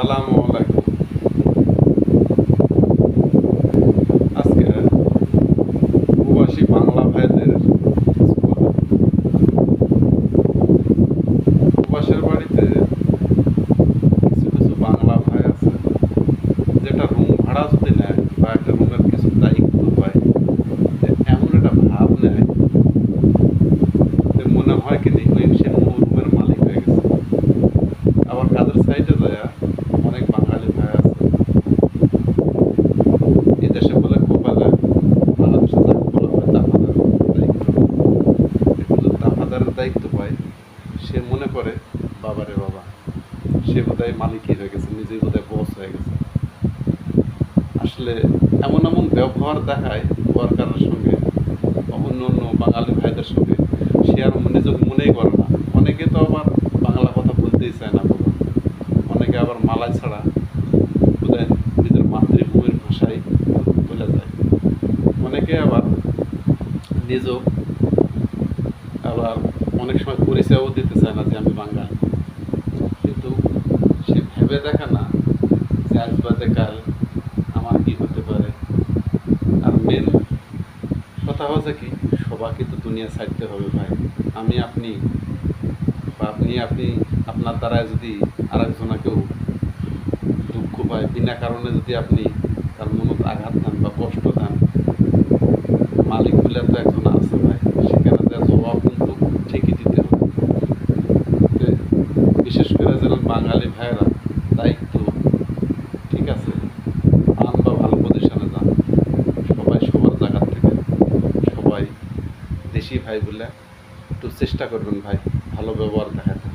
আসসালামু আলাইকুম। আজকে প্রবাসী বাংলা ভাইদের প্রবাসের বাড়িতে কিছু কিছু বাংলা ভাই আছে, যেটা রুম ভাড়া যদি নেয় বা একটা রুমের কিছু দায়িত্ব পায়, যে এমন একটা ভাব নেয় যে মনে হয় কি নি সে রুমের মালিক হয়ে গেছে। আবার কাদের সাইডে যায় অনেক বাঙালি ভাই আছে এই দেশে বলে কোপালে বাংলাদেশে যাকে বলা হয় তাফাদার দায়িত্ব একটু যদি তাফাদারের দায়িত্ব পায় সে মনে করে বাবারে বাবা, সে বোধহয় মালিকই হয়ে গেছে, নিজেই বোধহয় বস হয়ে গেছে। আসলে এমন এমন ব্যবহার দেখায় ওয়ার্কারের সঙ্গে অন্য অন্য বাঙালি ভাইদের সঙ্গে, সে আর নিজেকে মনেই করে না। অনেকে তো আবার বাংলা কথা বলতেই চায় না বাবা অনেকে আবার মালা ছাড়া বোধহয় নিজের মাতৃভূমির ভাষায় বলে যায়। অনেকে আবার নিজেও আবার অনেক সময় পরিচয়ও দিতে চায় না যে আমি বাঙালি। কিন্তু সে ভেবে দেখে না যে আজ বাদে কাল আমার কি হতে পারে। আর মেন কথা হচ্ছে কি, সবাইকে তো দুনিয়া ছাড়তে হবে ভাই। আমি, আপনি বা আপনি আপনি, আপনার দ্বারা যদি আরেকজনাকেও দুঃখ পায়, বিনা কারণে যদি আপনি তার মনত আঘাত দেন বা কষ্ট দেন মালিক বলে তো একজন আছে ভাই সেখানে তার জবাব কিন্তু ঠিকই দিতে হবে তো বিশেষ করে যারা বাঙালি ভাইয়েরা দায়িত্ব, ঠিক আছে? আন বা ভালো পজিশনে যান সবাই সবার জায়গার থেকে, সবাই দেশি ভাই বলে একটু চেষ্টা করবেন ভাই, ভালো ব্যবহার দেখাতে।